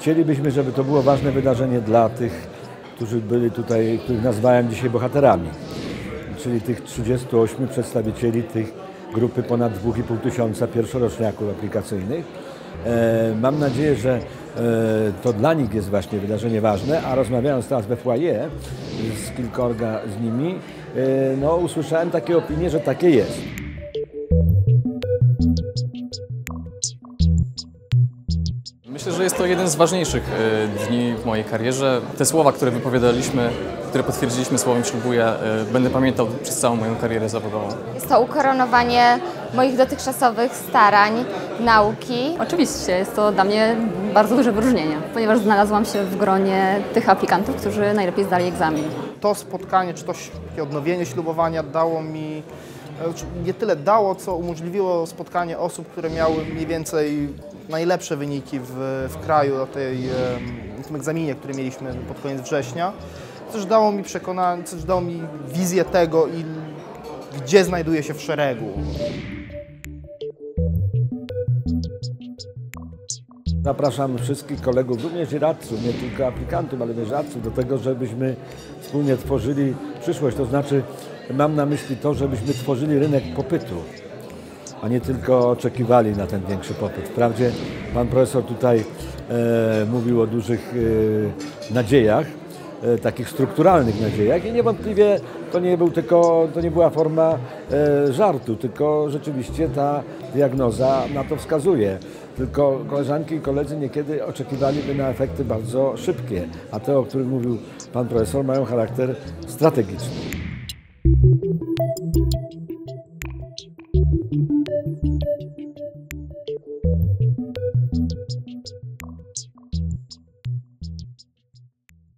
Chcielibyśmy, żeby to było ważne wydarzenie dla tych, którzy byli tutaj, których nazwałem dzisiaj bohaterami, czyli tych 38 przedstawicieli tych grupy ponad 2,5 tysiąca pierwszoroczniaków aplikacyjnych. E, Mam nadzieję, że e, to dla nich jest właśnie wydarzenie ważne, a rozmawiając teraz we foyer z kilkorga z nimi, e, no, usłyszałem takie opinie, że takie jest. Myślę, że jest to jeden z ważniejszych e, dni w mojej karierze. Te słowa, które wypowiadaliśmy, które potwierdziliśmy słowem ślubuję, e, będę pamiętał przez całą moją karierę zawodową. Jest to ukoronowanie moich dotychczasowych starań, nauki. Oczywiście jest to dla mnie bardzo duże wyróżnienie, ponieważ znalazłam się w gronie tych aplikantów, którzy najlepiej zdali egzamin. to spotkanie, czy to takie odnowienie ślubowania dało mi, e, nie tyle dało, co umożliwiło spotkanie osób, które miały mniej więcej najlepsze wyniki w, w kraju na, tej, na tym egzaminie, który mieliśmy pod koniec września. Też dało mi przekonanie, też dało mi wizję tego, i gdzie znajduję się w szeregu. Zapraszam wszystkich kolegów, również i radców, nie tylko aplikantów, ale też radców, do tego, żebyśmy wspólnie tworzyli przyszłość. To znaczy, mam na myśli to, żebyśmy tworzyli rynek popytu, a nie tylko oczekiwali na ten większy popyt. Wprawdzie pan profesor tutaj e, mówił o dużych e, nadziejach, e, takich strukturalnych nadziejach i niewątpliwie to nie, był tylko, to nie była forma e, żartu, tylko rzeczywiście ta diagnoza na to wskazuje. Tylko koleżanki i koledzy niekiedy oczekiwaliby na efekty bardzo szybkie, a te, o których mówił pan profesor, mają charakter strategiczny. Thank you.